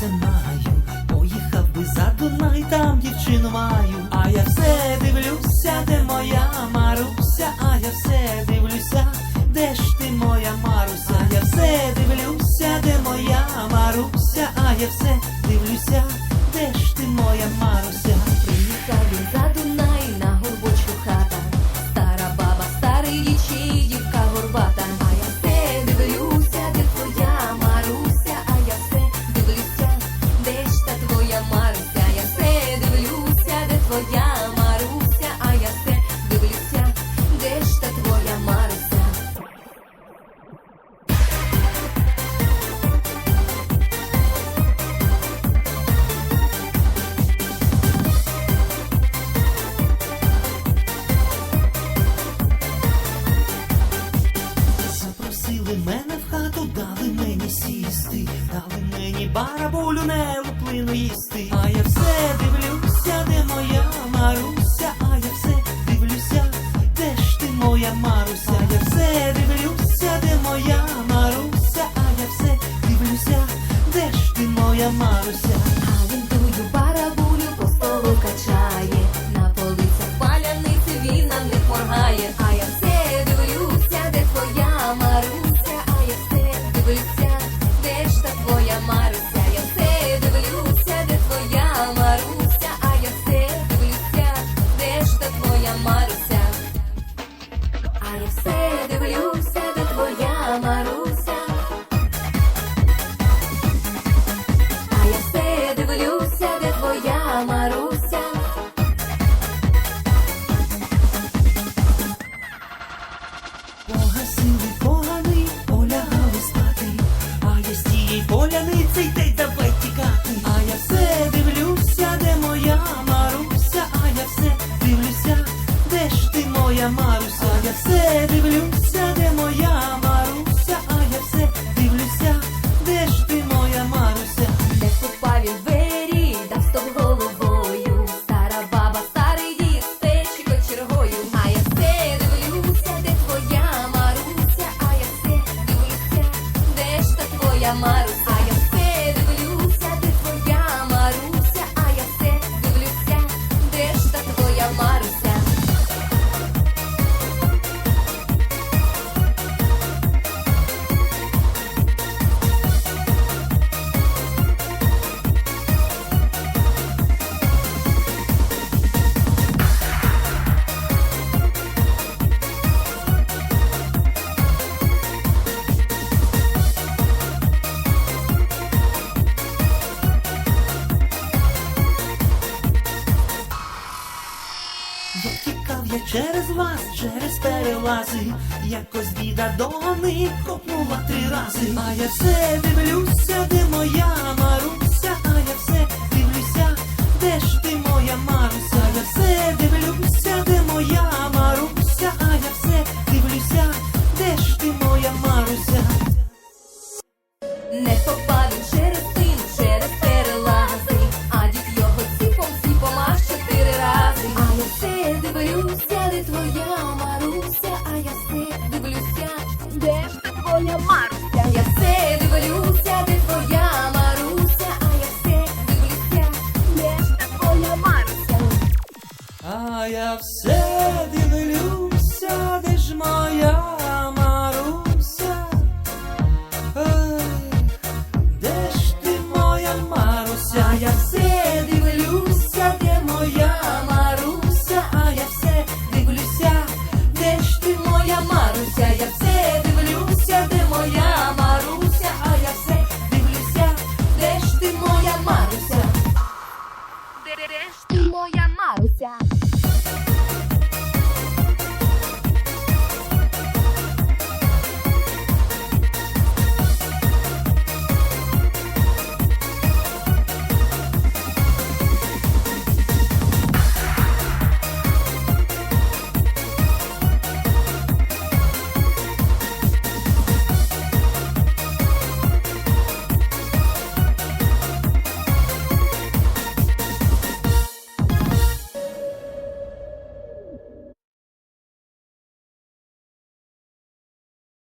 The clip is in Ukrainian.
серце маю, поїхав би за Дунай, там дівчину маю, а я все дивлюся, де моя маруся, а я все дивлюся, де ж ти моя маруся, а я все дивлюся, де моя маруся, а я все дивлюся, де ж ти моя маруся, приїхав. Хату, дали мені сісти, дали мені барабулю не луплину їсти. А я все дивлюся, де моя Маруся, а я все дивлюся, де ж ти моя Маруся, я все дивлюся, де моя Маруся, а я все дивлюся, де ж ти моя Маруся. Де твоя Маруся, я все дивлюся, де твоя Маруся, а я все дивлюся, де твоя Маруся. А я все дивлюся, А я все дивлюся, де моя Маруся, а я все дивлюся, де ж ти моя Маруся, а я все дивлюся, я через вас, через перелази, якось біда догони копнула три рази. А я все дивлюся, де моя де ж